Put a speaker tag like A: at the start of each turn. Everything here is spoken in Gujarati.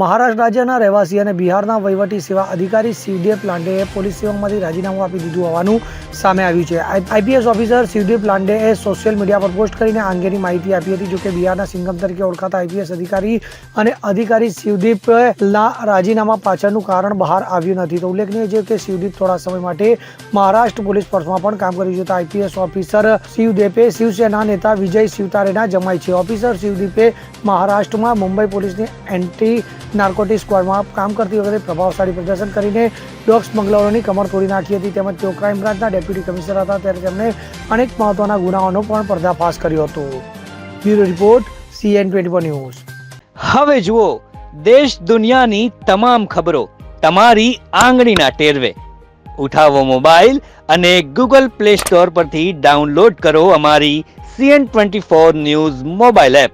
A: મહારાષ્ટ્ર રાજ્યના રહેવાસી અને બિહારના વહીવટી સેવા અધિકારી શિવદેવ પ્લાન્ડેએ પોલીસ સેવામાંથી રાજીનામું આપી દીધું હોવાનું સામે આવ્યું છે. આઈપીએસ ઓફિસર શિવદેવ પ્લાન્ડેએ સોશિયલ મીડિયા પર પોસ્ટ કરીને આ અંગેની માહિતી આપી હતી જોકે બિહારના સિંગમ તરીકે ઓળખાતા આઈપીએસ અધિકારી અને અધિકારી શિવદીપના રાજીનામા પાછળનું કારણ બહાર આવ્યું નથી. તો ઉલ્લેખનીય છે કે શિવદીપ થોડા સમય માટે મહારાષ્ટ્ર પોલીસ ફોર્સમાં પણ કામ કર્યું છે તો આઈપીએસ ઓફિસર શિવદેપે શિવસેના નેતા વિજય શિવતારેના જમાય છે. ઓફિસર શિવદીપે મહારાષ્ટ્રમાં મુંબઈ પોલીસની એન્ટી નાર્કોટિક સ્કવોડમાં કામ કરતી વખતે પ્રભાવશાળી પ્રદર્શન કરીને ડોગ સ્મગલરોની કમર તોડી નાખી હતી. તેમજ તેઓ ક્રાઇમ બ્રાન્ચના ડેપ્યુટી કમિશનર હતા. ત્યારે તેમણે અનેક મહત્વના ગુનાઓનો પણ પર્દાફાશ કર્યો હતો. Bureau report, CN twenty news.
B: હવે જુઓ, દેશ દુનિયાની તમામ ખબરો તમારી આંગળીના ટેરવે. ઉઠાવો મોબાઈલ અને ગૂગલ પ્લે સ્ટોર પરથી ડાઉનલોડ કરો અમારી CN twenty four news mobile app.